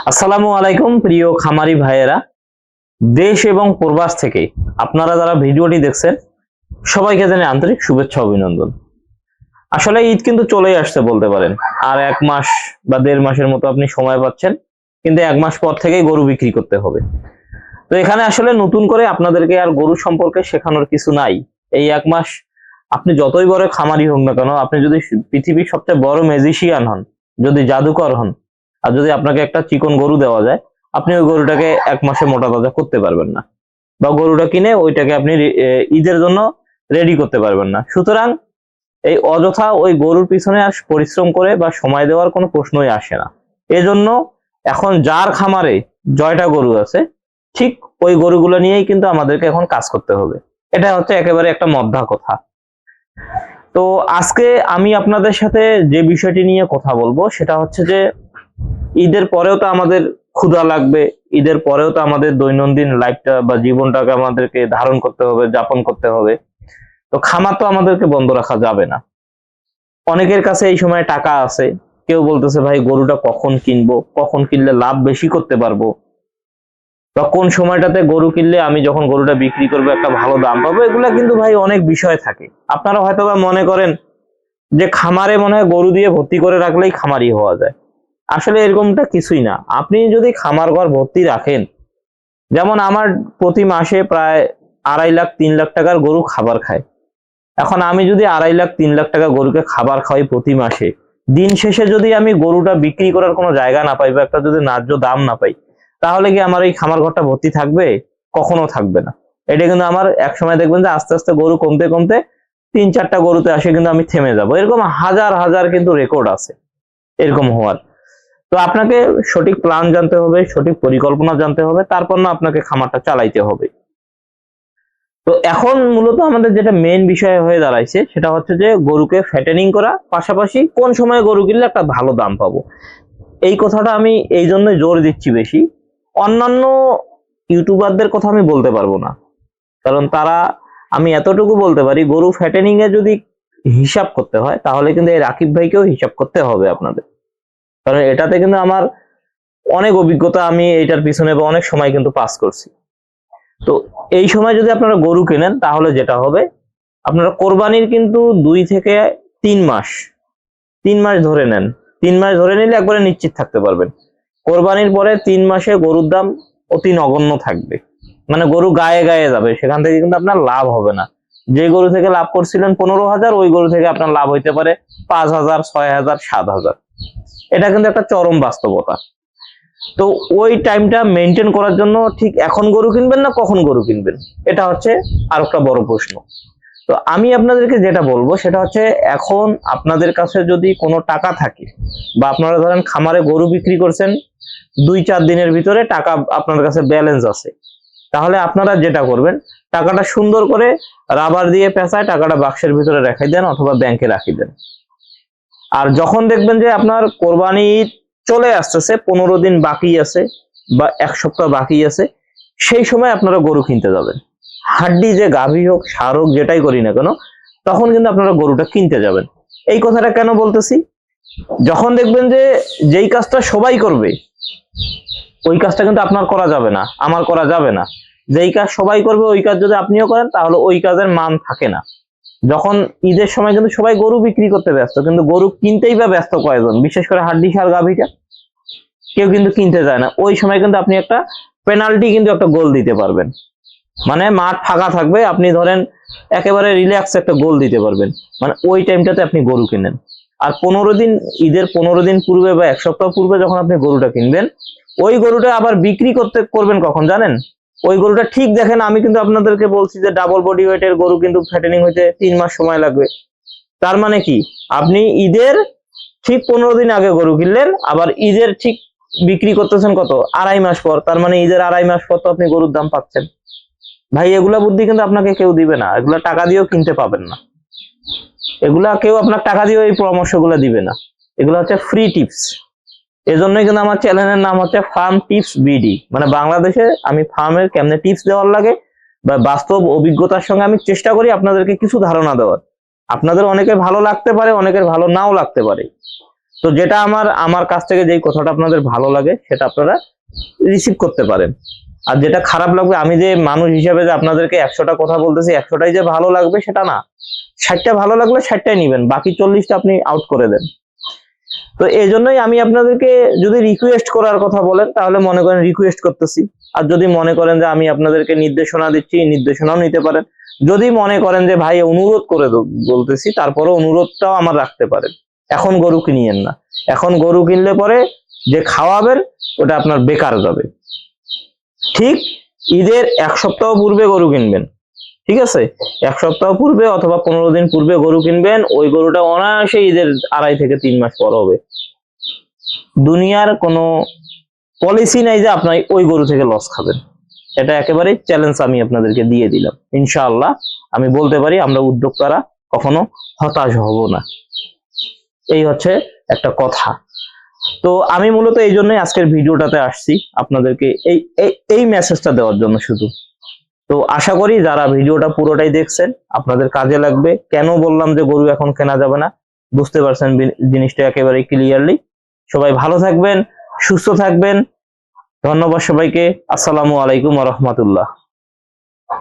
আসসালামু আলাইকুম, প্রিয় খামারি ভাইয়েরা। দেশ এবং প্রবাস থেকে আপনারা যারা ভিডিওটি দেখছেন, সবাইকে জানাই আন্তরিক শুভেচ্ছা, অভিনন্দন। আসলে ঈদ কিন্তু চলেই আসছে বলতে পারেন। আর এক মাস বা দেড় মাসের মতো আপনি সময় পাচ্ছেন, কিন্তু এক মাস পর থেকেই গরু বিক্রি করতে হবে। তো এখানে আসলে নতুন করে আপনাদেরকে আর গরু সম্পর্কে শেখানোর কিছু নাই। এই এক মাস আপনি যতই বড় খামারি হোক না কেন, আপনি যদি পৃথিবীর সবচেয়ে বড় ম্যাজিশিয়ান হন, যদি জাদুকর হন আর যদি আপনাকে একটা চিকন গরু দেওয়া যায়, আপনি ওই গরুটাকে এক মাসে মোটা তাজা করতে পারবেন না। বা গরুটা কিনে ওইটাকে আপনি ঈদের জন্য রেডি করতে পারবেন না। সুতরাং এই অযথা ওই গরুর পিছনে আর পরিশ্রম করে বা সময় দেওয়ার কোনো প্রশ্নই আসে না। এজন্য এখন যার খামারে জয়টা গরু আছে, ঠিক ওই গরুগুলো নিয়েই কিন্তু আমাদেরকে এখন কাজ করতে হবে। এটা হচ্ছে একেবারে একটা মধ্যা কথা। তো আজকে আমি আপনাদের সাথে যে বিষয়টি নিয়ে কথা বলব, সেটা হচ্ছে যে ঈদের পরেও তো আমাদের ক্ষুধা লাগবে, ঈদের পরেও তো আমাদের দৈনন্দিন লাইফটা বা জীবনটাকে আমাদেরকে ধারণ করতে হবে, যাপন করতে হবে। তো খামার তো আমাদেরকে বন্ধ রাখা যাবে না। অনেকের কাছে এই সময় টাকা আছে। কেউ বলতেছে, ভাই, গরুটা কখন কিনবো? কখন কিনলে লাভ বেশি করতে পারব? বা কোন সময়টাতে গরু কিনলে আমি যখন গরুটা বিক্রি করব, একটা ভালো দাম পাবো? এগুলা কিন্তু ভাই অনেক বিষয় থাকে। আপনারা হয়তো মনে করেন যে খামারে মনে হয় গরু দিয়ে ভর্তি করে রাখলেই খামারি হওয়া যায়। আসলে এরকমটা কিছুই না। আপনি যদি খামার ঘর ভর্তি রাখেন, যেমন আমার প্রতি মাসে প্রায় আড়াই লাখ, তিন লাখ টাকার গরু খাবার খায়। এখন আমি যদি আড়াই লাখ, তিন লাখ টাকা গরুকে খাবার খাওয়াই প্রতি মাসে, দিন শেষে যদি আমি গরুটা বিক্রি করার কোনো জায়গা না পাই বা একটা যদি ন্যায্য দাম না পাই, তাহলে কি আমার এই খামার ঘরটা ভর্তি থাকবে? কখনো থাকবে না। এটা কিন্তু আমার এক সময় দেখবেন যে আস্তে আস্তে গরু কমতে কমতে তিন চারটা গরুতে আসে কিন্তু আমি থেমে যাব। এরকম হাজার হাজার কিন্তু রেকর্ড আছে। এরকম হওয়ার। তো আপনাকে সঠিক প্ল্যান জানতে হবে, সঠিক পরিকল্পনা জানতে হবে, তারপর না আপনাকে খামারটা চালাইতে হবে। তো এখন মূলত আমাদের যেটা মেইন বিষয় হয়ে দাঁড়াইছে, সেটা হচ্ছে যে গরুকে ফ্যাটেনিং করা, পাশাপাশি কোন সময় গরু কিনলে একটা ভালো দাম পাবো। এই কথাটা আমি এই জন্য জোর দিচ্ছি বেশি। অন্যান্য ইউটিউবারদের কথা আমি বলতে পারব না। কারণ তারা, আমি এতটুকু বলতে পারি, গরু ফ্যাটেনিং এ যদি হিসাব করতে হয়, তাহলে কিন্তু এই রাকিব ভাইকেও হিসাব করতে হবে আপনাদের। কারণ এটাতে কিন্তু আমার অনেক অভিজ্ঞতা আমি এটার পিছনে বা অনেক সময় কিন্তু পাস করছি। তো এই সময় যদি আপনারা গরু কেনেন, তাহলে যেটা হবে, আপনারা কোরবানির কিন্তু দুই থেকে তিন মাস তিন মাস ধরে নেন। তিন মাস ধরে নিলে একবারে নিশ্চিত থাকতে পারবেন। কোরবানির পরে তিন মাসে গরুর দাম অতি নগণ্য থাকবে। মানে গরু গায়ে গায়ে যাবে, সেখান থেকে কিন্তু আপনার লাভ হবে না। যে গরু থেকে লাভ করছিলেন পনেরো হাজার, ওই গরু থেকে আপনার লাভ হইতে পারে পাঁচ হাজার, ছয় হাজার, সাত হাজার। এটা কিন্তু একটা চরম বাস্তবতা। তো ওই টাইমটা মেনটেন করার জন্য ঠিক এখন গরু কিনবেন না কখন গরু কিনবেন? এটা হচ্ছে আর একটা বড় প্রশ্ন। তো আমি আপনাদেরকে যেটা বলব সেটা হচ্ছে এখন আপনাদের কাছে যদি কোনো টাকা থাকে বা আপনারা ধরেন খামারে গরু বিক্রি করছেন, দুই চার দিনের ভিতরে টাকা আপনার কাছে ব্যালেন্স আছে, তাহলে আপনারা যেটা করবেন, টাকাটা সুন্দর করে রাবার দিয়ে পেঁচায় টাকাটা বাক্সের ভিতরে রেখে দেন অথবা ব্যাংকে রাখি দেন। আর যখন দেখবেন যে আপনার কোরবানি চলে আসতেছে, পনেরো দিন বাকি আছে বা এক সপ্তাহ বাকি আছে, সেই সময় আপনারা গরু কিনতে যাবেন। হাড্ডি যে গাভী হোক, সার হোক, যেটাই করি না কেন, তখন কিন্তু আপনারা গরুটা কিনতে যাবেন। এই কথাটা কেন বলতেছি? যখন দেখবেন যে যেই কাজটা সবাই করবে, ওই কাজটা কিন্তু আপনার করা যাবে না, আমার করা যাবে না। যেই কাজ সবাই করবে, ওই কাজ যদি আপনিও করেন, তাহলে ওই কাজের মান থাকে না। যখন ঈদের সময় কিন্তু সবাই গরু বিক্রি করতে ব্যস্ত, কিন্তু গরু কিনতেই বা ব্যস্ত কয়েকজন বিশেষ করে হাড্ডি সার গাভীটা। কেউ কিন্তু কিনতে যায় না। ওই সময় কিন্তু আপনি একটা পেনাল্টি কিন্তু একটা গোল দিতে পারবেন। মানে মাঠ ফাঁকা থাকবে, আপনি ধরেন একেবারে রিল্যাক্স একটা গোল দিতে পারবেন। মানে ওই টাইমটাতে আপনি গরু কিনেন। আর পনেরো দিন, ঈদের পনেরো দিন পূর্বে বা এক সপ্তাহ পূর্বে যখন আপনি গরুটা কিনবেন, ওই গরুটা আবার বিক্রি করতে, করবেন কখন জানেন? ওই গরুটা ঠিক দেখেন, আমি কিন্তু আপনাদেরকে বলছি যে ডাবল বডি ওয়েটের গরু কিন্তু ফ্যাটেনিং হইতে তিন মাস সময় লাগবে। তার মানে কি? আপনি ঈদের ঠিক পনেরো দিন আগে গরু কিনলেন, আবার ঈদের ঠিক বিক্রি করতেছেন কত? আড়াই মাস পর। তার মানে ঈদের আড়াই মাস পর তো আপনি গরুর দাম পাচ্ছেন। ভাই, এগুলা বুদ্ধি কিন্তু আপনাকে কেউ দিবে না। এগুলা টাকা দিয়েও কিনতে পাবেন না। এগুলা কেউ আপনার টাকা দিয়েও এই পরামর্শগুলো দিবে না। এগুলো হচ্ছে ফ্রি টিপস এজন্যই কিন্তু আমার চ্যানেলের নাম হচ্ছে ফার্ম টিপস বিডি মানে বাংলাদেশে আমি ফার্মের কেমনে টিপস দেওয়ার লাগে বা বাস্তব অভিজ্ঞতার সঙ্গে আমি চেষ্টা করি আপনাদেরকে কিছু ধারণা দেওয়ার। আপনাদের অনেকের ভালো লাগতে পারে, অনেকের ভালো নাও লাগতে পারে। তো যেটা আমার আমার কাছ থেকে যেই কথাটা আপনাদের ভালো লাগে, সেটা আপনারা রিসিভ করতে পারেন। আর যেটা খারাপ লাগবে, আমি যে মানুষ হিসাবে যে আপনাদেরকে একশোটা কথা বলতেছি, একশোটাই যে ভালো লাগবে, সেটা না। ষাটটা ভালো লাগলে ষাটটাই নিবেন, বাকি চল্লিশটা আপনি আউট করে দেন। তো এই জন্যই আমি আপনাদেরকে যদি রিকোয়েস্ট করার কথা বলেন, তাহলে মনে করেন রিকোয়েস্ট করতেছি। আর যদি মনে করেন যে আমি আপনাদেরকে নির্দেশনা দিচ্ছি, নির্দেশনাও নিতে পারেন। যদি মনে করেন যে ভাই অনুরোধ করে বলতেছি তারপরে অনুরোধটাও আমার রাখতে পারেন। এখন গরু কিনিয়েন না। এখন গরু কিনলে পরে যে খাওয়াবেন, ওটা আপনার বেকার যাবে। ঠিক ঈদের এক সপ্তাহ পূর্বে গরু কিনবেন। ঠিক আছে? এক সপ্তাহ পূর্বে অথবা পনেরো দিন পূর্বে গরু কিনবেন, ওই গরুটা অনায়াসে ঈদের আড়াই থেকে তিন মাস পর হবে। দুনিয়ার কোনো পলিসি নাই যে আপনি ওই গরু থেকে লস খাবেন। এটা একেবারে চ্যালেঞ্জ আমি আপনাদেরকে দিয়ে দিলাম। ইনশাআল্লাহ, আমি বলতে পারি আমরা উদ্যোক্তারা কখনো হতাশ হব না। এই হচ্ছে একটা কথা। তো আমি মূলত এই জন্যই আজকের ভিডিওটাতে আসছি, আপনাদেরকে এই- এই মেসেজটা দেওয়ার জন্য শুধু। তো আশা করি যারা ভিডিওটা পুরোটাই দেখছেন, আপনাদের কাজে লাগবে। কেন বললাম যে গরু এখন কেনা যাবে না? বুঝতে পারছেন জিনিসটা একেবারে ক্লিয়ারলি সবাই ভালো থাকবেন, সুস্থ থাকবেন। ধন্যবাদ সবাইকে। আসসালামু আলাইকুম রহমতুল্লাহ।